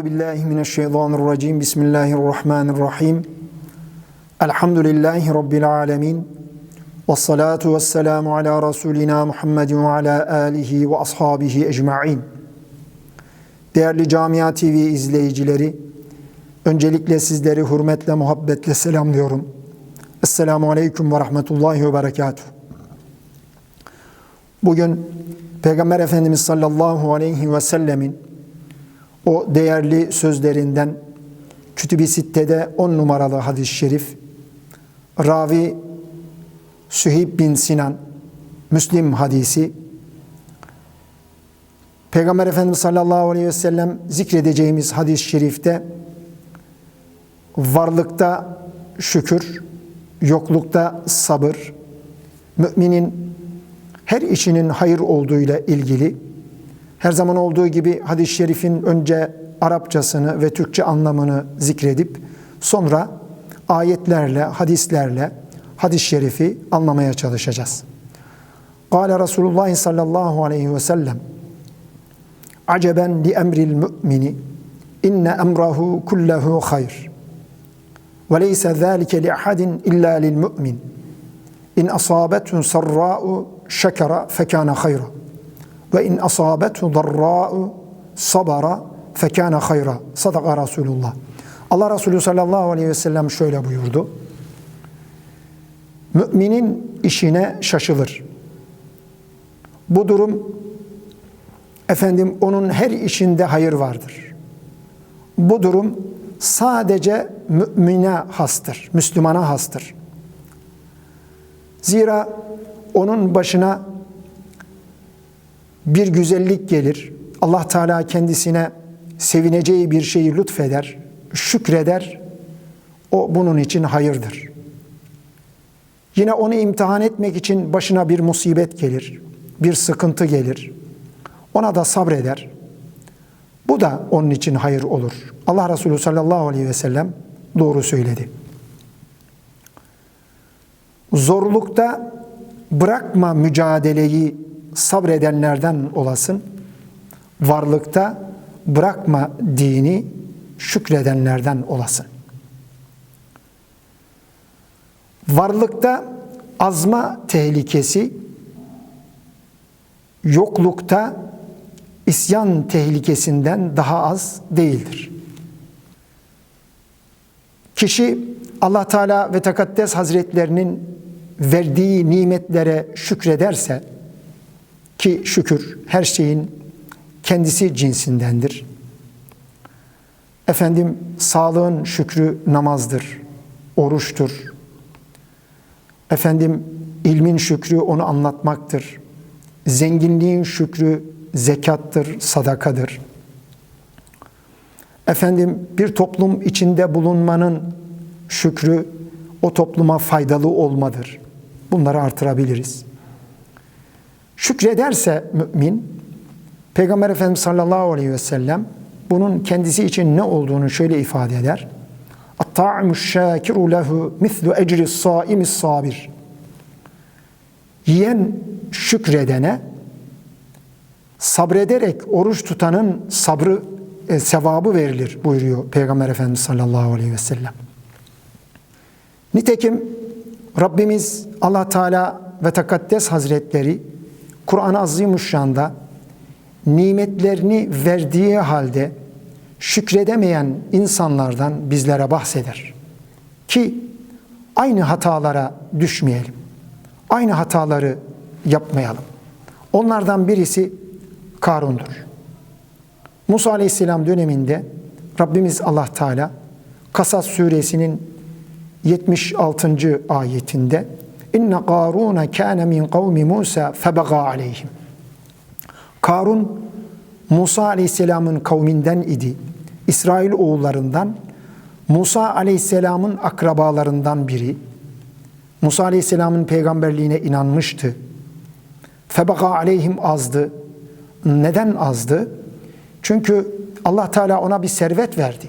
Euzu billahi mineşşeytanirracim. Bismillahirrahmanirrahim. Elhamdülillahi rabbil alamin. Ves salatu vesselamu ala rasulina Muhammedin ve ala alihi ve ashabihi ecmaîn. Değerli Camia TV izleyicileri, öncelikle sizleri hürmetle, muhabbetle selamlıyorum. Esselamu aleyküm ve rahmetullahi ve berekatuhu. Bugün Peygamber Efendimiz sallallahu aleyhi ve sellemin o değerli sözlerinden Kütüb-i Sitte'de 10 numaralı hadis-i şerif Ravi Süheyb bin Sinan Müslim hadisi Peygamber Efendimiz sallallahu aleyhi ve sellem zikredeceğimiz hadis-i şerifte varlıkta şükür, yoklukta sabır, müminin her işinin hayır olduğuyla ilgili her zaman olduğu gibi hadis-i şerifin önce Arapçasını ve Türkçe anlamını zikredip sonra ayetlerle, hadislerle hadis-i şerifi anlamaya çalışacağız. Kale Resulullah sallallahu aleyhi ve sellem Aceben li emril mümini inne emrahu kullehu hayr ve leyse zâlike li ahadin illa lil mümin in asabetun sarra'u şekera fekâne hayra ve in asabethu darra'u sabara fekâne hayra. Sadaka Resulullah. Allah Resulü sallallahu aleyhi ve sellem şöyle buyurdu. Müminin işine şaşılır. Bu durum efendim onun her işinde hayır vardır. Bu durum sadece mümine hastır, Müslümana hastır. Zira onun başına bir güzellik gelir. Allah Teala kendisine sevineceği bir şeyi lütfeder, şükreder. O bunun için hayırdır. Yine onu imtihan etmek için başına bir musibet gelir, bir sıkıntı gelir. Ona da sabreder. Bu da onun için hayır olur. Allah Resulü sallallahu aleyhi ve sellem doğru söyledi. Zorlukta bırakma mücadeleyi sabredenlerden olasın. Varlıkta bırakma dini şükredenlerden olasın. Varlıkta azma tehlikesi, yoklukta isyan tehlikesinden daha az değildir. Kişi Allah Teala ve Tekaddes Hazretlerinin verdiği nimetlere şükrederse ki şükür her şeyin kendisi cinsindendir. Efendim sağlığın şükrü namazdır, oruçtur. Efendim ilmin şükrü onu anlatmaktır. Zenginliğin şükrü zekattır, sadakadır. Efendim bir toplum içinde bulunmanın şükrü o topluma faydalı olmadır. Bunları artırabiliriz. Şükrederse mümin, Peygamber Efendimiz sallallahu aleyhi ve sellem bunun kendisi için ne olduğunu şöyle ifade eder. اَطَّعْمُ الشَّاكِرُ لَهُ مِثْلُ اَجْرِ الصَّائِمِ sabir. Yiyen şükredene sabrederek oruç tutanın sabrı e, sevabı verilir buyuruyor Peygamber Efendimiz sallallahu aleyhi ve sellem. Nitekim Rabbimiz Allah Teala ve Tekaddes Hazretleri Kur'an-ı Azimuşşan'da nimetlerini verdiği halde şükredemeyen insanlardan bizlere bahseder. Ki aynı hatalara düşmeyelim. Aynı hataları yapmayalım. Onlardan birisi Karun'dur. Musa Aleyhisselam döneminde Rabbimiz Allah Teala Kasas suresinin 76. ayetinde İnne Karun kana min kavmi Musa febaga aleyhim. Karun Musa Aleyhisselam'ın kavminden idi. İsrail oğullarından Musa Aleyhisselam'ın akrabalarından biri. Musa Aleyhisselam'ın peygamberliğine inanmıştı. Febaga aleyhim azdı. Neden azdı? Çünkü Allah Teala ona bir servet verdi.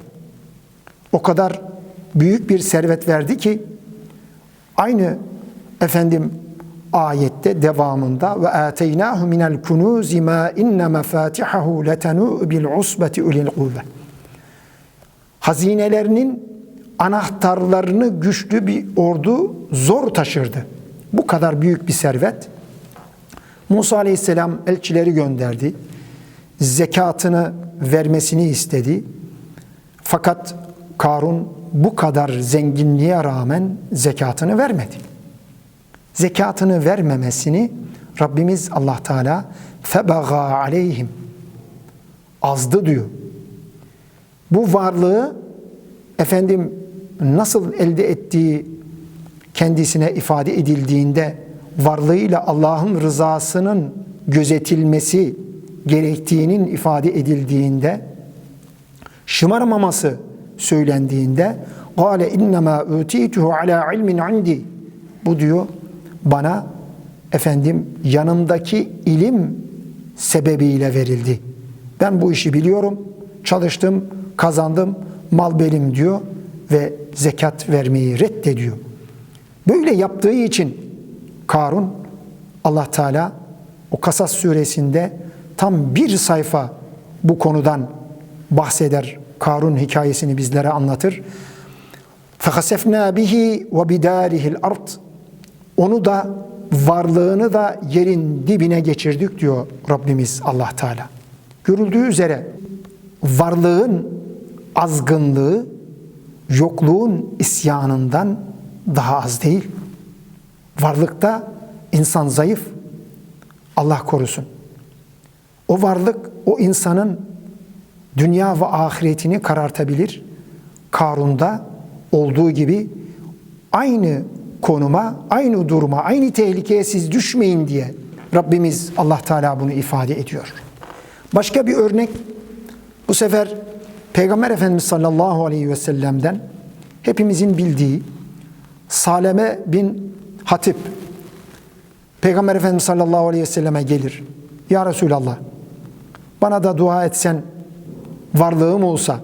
O kadar büyük bir servet verdi ki aynı efendim ayette devamında ve ateynahu minel kunuzi ma inne mefatihahu letenu bil usbeti ulil kuvve. hazinelerinin anahtarlarını güçlü bir ordu zor taşırdı. Bu kadar büyük bir servet. Musa Aleyhisselam elçileri gönderdi. Zekatını vermesini istedi. Fakat Karun bu kadar zenginliğe rağmen zekatını vermedi Zekatını vermemesini Rabbimiz Allah Teala febaga aleyhim azdı diyor. Bu varlığı efendim nasıl elde ettiği kendisine ifade edildiğinde varlığıyla Allah'ın rızasının gözetilmesi gerektiğinin ifade edildiğinde şımarmaması söylendiğinde قَالَ اِنَّمَا اُوتِيتُهُ عَلَى ilmin indi Bu diyor bana efendim yanımdaki ilim sebebiyle verildi. Ben bu işi biliyorum, çalıştım, kazandım, mal benim diyor ve zekat vermeyi reddediyor. Böyle yaptığı için Karun Allah Teala o Kasas suresinde tam bir sayfa bu konudan bahseder. Karun hikayesini bizlere anlatır. فَخَسَفْنَا bihi ve bidarihi'l ard. onu da varlığını da yerin dibine geçirdik diyor Rabbimiz Allah Teala. Görüldüğü üzere varlığın azgınlığı yokluğun isyanından daha az değil. Varlıkta insan zayıf. Allah korusun. O varlık o insanın dünya ve ahiretini karartabilir. Karun'da olduğu gibi aynı konuma, aynı duruma, aynı tehlikeye siz düşmeyin diye Rabbimiz Allah Teala bunu ifade ediyor. Başka bir örnek bu sefer Peygamber Efendimiz sallallahu aleyhi ve sellem'den hepimizin bildiği Saleme bin Hatip Peygamber Efendimiz sallallahu aleyhi ve selleme gelir. Ya Resulallah bana da dua etsen varlığım olsa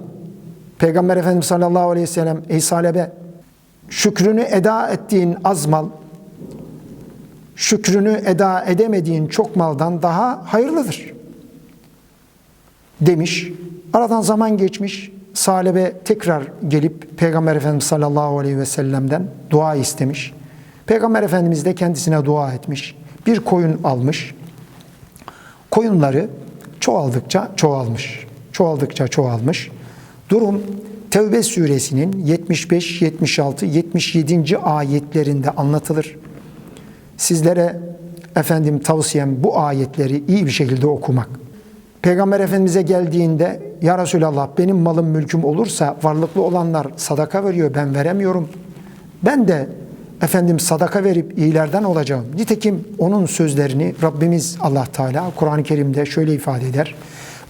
Peygamber Efendimiz sallallahu aleyhi ve sellem ey Salebe şükrünü eda ettiğin az mal şükrünü eda edemediğin çok maldan daha hayırlıdır demiş. Aradan zaman geçmiş. Salebe tekrar gelip Peygamber Efendimiz sallallahu aleyhi ve sellem'den dua istemiş. Peygamber Efendimiz de kendisine dua etmiş. Bir koyun almış. Koyunları çoğaldıkça çoğalmış. Çoğaldıkça çoğalmış. Durum Tevbe suresinin 75, 76, 77. ayetlerinde anlatılır. Sizlere efendim tavsiyem bu ayetleri iyi bir şekilde okumak. Peygamber Efendimiz'e geldiğinde ya Resulallah benim malım mülküm olursa varlıklı olanlar sadaka veriyor ben veremiyorum. Ben de efendim sadaka verip iyilerden olacağım. Nitekim onun sözlerini Rabbimiz Allah Teala Kur'an-ı Kerim'de şöyle ifade eder.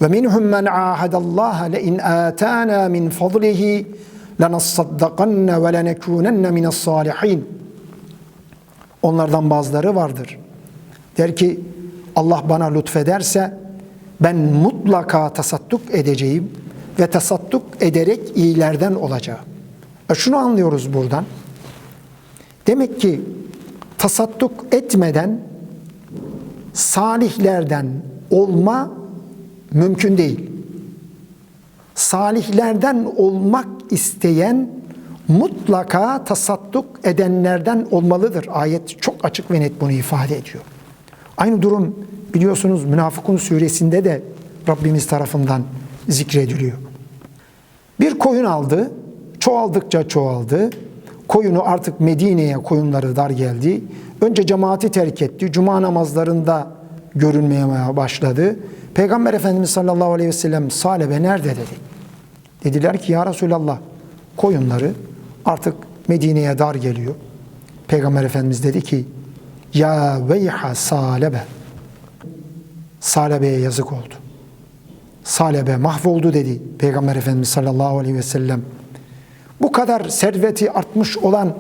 Ve minhum men ahadallaha le in atana min fadlihi lenasaddakanna ve lenekunenne minas salihin. Onlardan bazıları vardır. Der ki Allah bana lütfederse ben mutlaka tasadduk edeceğim ve tasadduk ederek iyilerden olacağım. E şunu anlıyoruz buradan. Demek ki tasadduk etmeden salihlerden olma mümkün değil. Salihlerden olmak isteyen mutlaka tasadduk edenlerden olmalıdır. Ayet çok açık ve net bunu ifade ediyor. Aynı durum biliyorsunuz Münafıkun suresinde de Rabbimiz tarafından zikrediliyor. Bir koyun aldı, çoğaldıkça çoğaldı. Koyunu artık Medine'ye koyunları dar geldi. Önce cemaati terk etti. Cuma namazlarında görünmeye başladı. Peygamber Efendimiz sallallahu aleyhi ve sellem Salebe nerede dedi. Dediler ki ya Resulallah koyunları artık Medine'ye dar geliyor. Peygamber Efendimiz dedi ki ya veyha salebe Salebe'ye yazık oldu. Salebe mahvoldu dedi Peygamber Efendimiz sallallahu aleyhi ve sellem. Bu kadar serveti artmış olan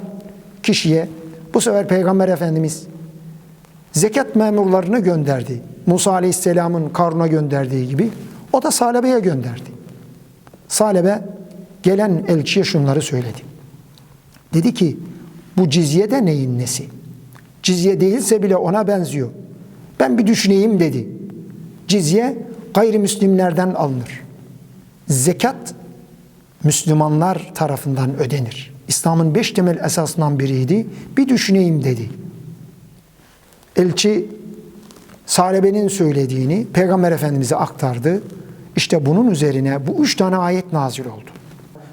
kişiye bu sefer Peygamber Efendimiz zekat memurlarını gönderdi. Musa Aleyhisselam'ın Karun'a gönderdiği gibi o da Salebe'ye gönderdi. Salebe gelen elçiye şunları söyledi. Dedi ki bu cizye de neyin nesi? Cizye değilse bile ona benziyor. Ben bir düşüneyim dedi. Cizye gayrimüslimlerden alınır. Zekat Müslümanlar tarafından ödenir. İslam'ın beş temel esasından biriydi. Bir düşüneyim dedi. Elçi Salebe'nin söylediğini Peygamber Efendimiz'e aktardı. İşte bunun üzerine bu üç tane ayet nazil oldu.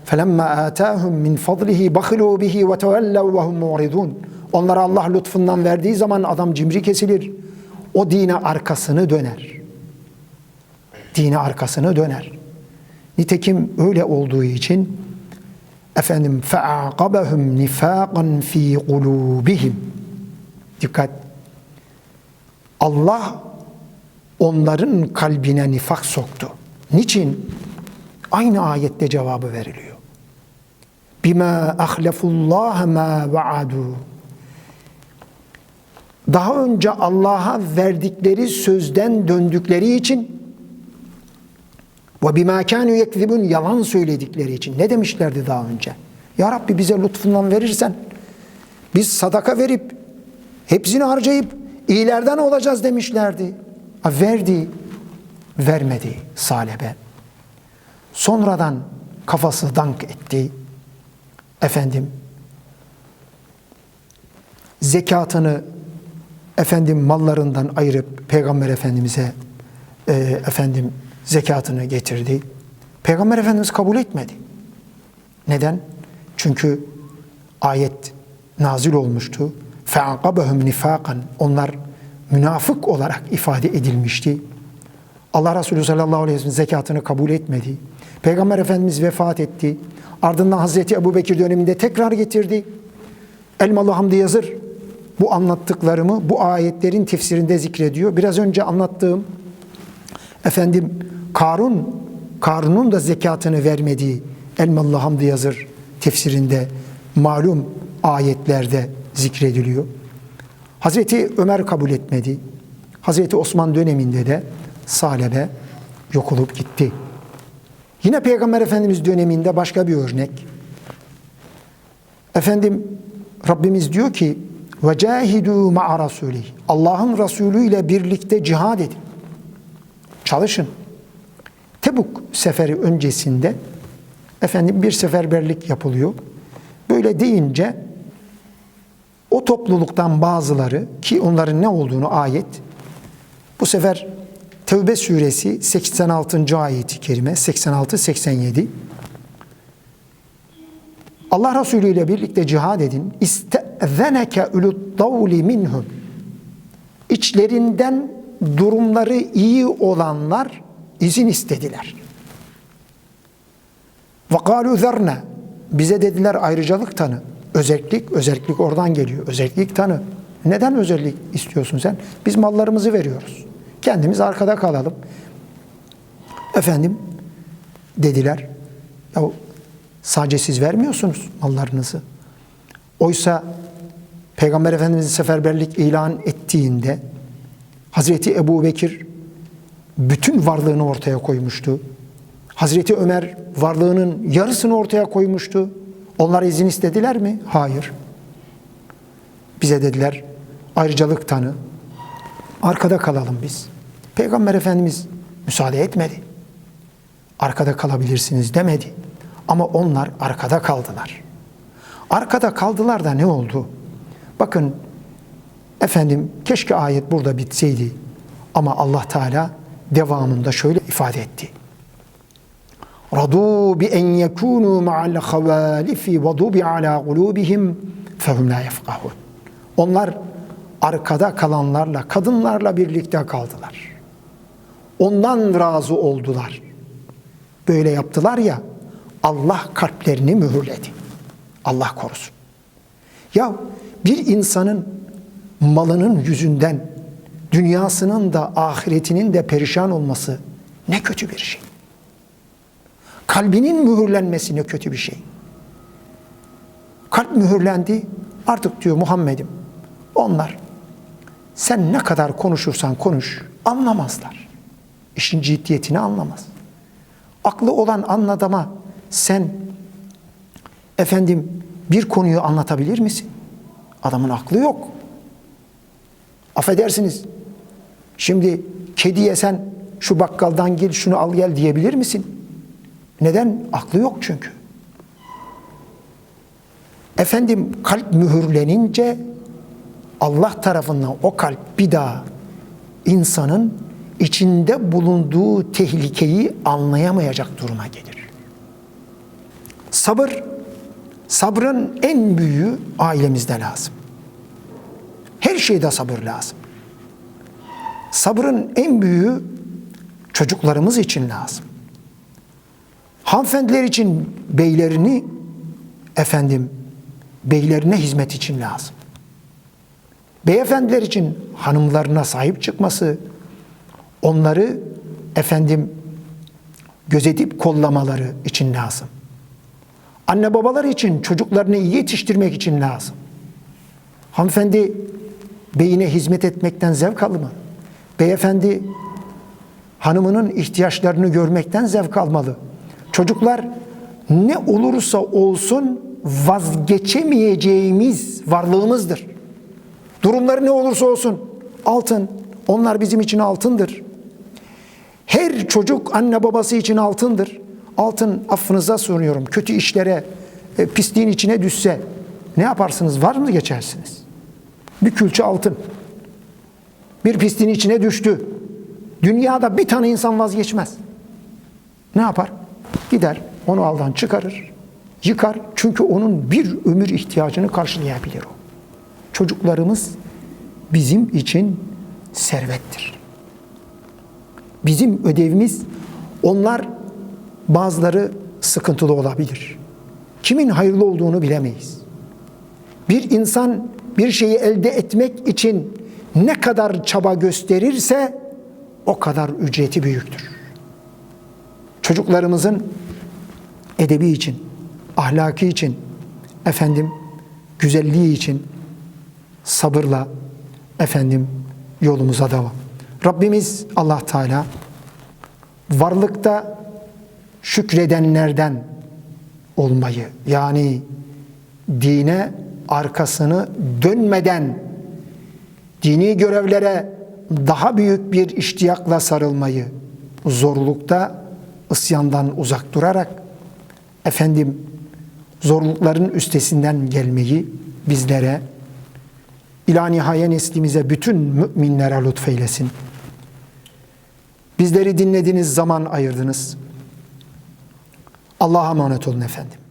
فَلَمَّا آتَاهُمْ مِنْ فَضْلِهِ بَخِلُوا بِهِ وَتَوَلَّوْا وَهُمْ مُعْرِضُونَ Onlara Allah lütfundan verdiği zaman adam cimri kesilir. O dine arkasını döner. Dine arkasını döner. Nitekim öyle olduğu için efendim فَاَعْقَبَهُمْ نِفَاقًا ف۪ي قُلُوبِهِمْ Dikkat! Allah onların kalbine nifak soktu. Niçin? Aynı ayette cevabı veriliyor. Bima ahlefullah ma vaadu. Daha önce Allah'a verdikleri sözden döndükleri için ve bima kanu yekzibun yalan söyledikleri için ne demişlerdi daha önce? Ya Rabbi bize lütfundan verirsen biz sadaka verip hepsini harcayıp iyilerden olacağız demişlerdi. Verdi, vermedi salebe. Sonradan kafası dank etti. Efendim zekatını efendim mallarından ayırıp Peygamber Efendimiz'e e, efendim zekatını getirdi. Peygamber Efendimiz kabul etmedi. Neden? Çünkü ayet nazil olmuştu. فَاَعْقَبَهُمْ nifakan Onlar münafık olarak ifade edilmişti. Allah Resulü sallallahu aleyhi ve sellem zekatını kabul etmedi. Peygamber Efendimiz vefat etti. Ardından Hazreti Ebu Bekir döneminde tekrar getirdi. Elmalı Hamdi Yazır bu anlattıklarımı bu ayetlerin tefsirinde zikrediyor. Biraz önce anlattığım efendim Karun Karun'un da zekatını vermediği Elmalı Hamdi Yazır tefsirinde malum ayetlerde zikrediliyor. Hazreti Ömer kabul etmedi. Hazreti Osman döneminde de salebe yok olup gitti. Yine Peygamber Efendimiz döneminde başka bir örnek. Efendim Rabbimiz diyor ki cahidu ma'a rasulih. Allah'ın Resulü ile birlikte cihad edin. Çalışın. Tebuk seferi öncesinde efendim bir seferberlik yapılıyor. Böyle deyince o topluluktan bazıları ki onların ne olduğunu ayet bu sefer Tevbe suresi 86. ayeti kerime 86-87 Allah Resulü ile birlikte cihad edin. İstezeneke ulut davli minhum. İçlerinden durumları iyi olanlar izin istediler. Ve kalu. Bize dediler ayrıcalık tanı. Özellik, özellik oradan geliyor. Özellik tanı. Neden özellik istiyorsun sen? Biz mallarımızı veriyoruz. Kendimiz arkada kalalım. Efendim dediler. Ya sadece siz vermiyorsunuz mallarınızı. Oysa Peygamber Efendimiz seferberlik ilan ettiğinde Hazreti Ebu Bekir bütün varlığını ortaya koymuştu. Hazreti Ömer varlığının yarısını ortaya koymuştu. Onlar izin istediler mi? Hayır. Bize dediler ayrıcalık tanı. Arkada kalalım biz. Peygamber Efendimiz müsaade etmedi. Arkada kalabilirsiniz demedi. Ama onlar arkada kaldılar. Arkada kaldılar da ne oldu? Bakın efendim keşke ayet burada bitseydi. Ama Allah Teala devamında şöyle ifade etti. Radu bi en yekunu ma'al havalifi ve dubi ala kulubihim fehum la yefkahun. Onlar arkada kalanlarla, kadınlarla birlikte kaldılar. Ondan razı oldular. Böyle yaptılar ya, Allah kalplerini mühürledi. Allah korusun. Ya bir insanın malının yüzünden dünyasının da ahiretinin de perişan olması ne kötü bir şey. Kalbinin mühürlenmesi ne kötü bir şey. Kalp mühürlendi. Artık diyor Muhammed'im onlar sen ne kadar konuşursan konuş anlamazlar. İşin ciddiyetini anlamaz. Aklı olan anladama sen efendim bir konuyu anlatabilir misin? Adamın aklı yok. Affedersiniz. Şimdi kediye sen şu bakkaldan gel şunu al gel diyebilir misin? Neden? Aklı yok çünkü. efendim kalp mühürlenince Allah tarafından o kalp bir daha insanın içinde bulunduğu tehlikeyi anlayamayacak duruma gelir. Sabır, sabrın en büyüğü ailemizde lazım. Her şeyde sabır lazım. Sabrın en büyüğü çocuklarımız için lazım. Hanımefendiler için beylerini efendim beylerine hizmet için lazım. Beyefendiler için hanımlarına sahip çıkması, onları efendim gözetip kollamaları için lazım. Anne babalar için çocuklarını iyi yetiştirmek için lazım. Hanımefendi beyine hizmet etmekten zevk alır? Beyefendi hanımının ihtiyaçlarını görmekten zevk almalı. Çocuklar ne olursa olsun vazgeçemeyeceğimiz varlığımızdır. Durumları ne olursa olsun altın. Onlar bizim için altındır. Her çocuk anne babası için altındır. Altın affınıza sunuyorum. Kötü işlere, e, pisliğin içine düşse ne yaparsınız? Var mı geçersiniz? Bir külçe altın. Bir pisliğin içine düştü. Dünyada bir tane insan vazgeçmez. Ne yapar? Gider onu aldan çıkarır, yıkar. Çünkü onun bir ömür ihtiyacını karşılayabilir o. Çocuklarımız bizim için servettir. Bizim ödevimiz onlar bazıları sıkıntılı olabilir. Kimin hayırlı olduğunu bilemeyiz. Bir insan bir şeyi elde etmek için ne kadar çaba gösterirse o kadar ücreti büyüktür. Çocuklarımızın edebi için, ahlaki için, efendim güzelliği için sabırla efendim yolumuza devam. Rabbimiz Allah Teala varlıkta şükredenlerden olmayı yani dine arkasını dönmeden dini görevlere daha büyük bir iştiyakla sarılmayı zorlukta isyandan uzak durarak efendim zorlukların üstesinden gelmeyi bizlere ila nihaye neslimize bütün müminlere lütfeylesin. Bizleri dinlediğiniz zaman ayırdınız. Allah'a emanet olun efendim.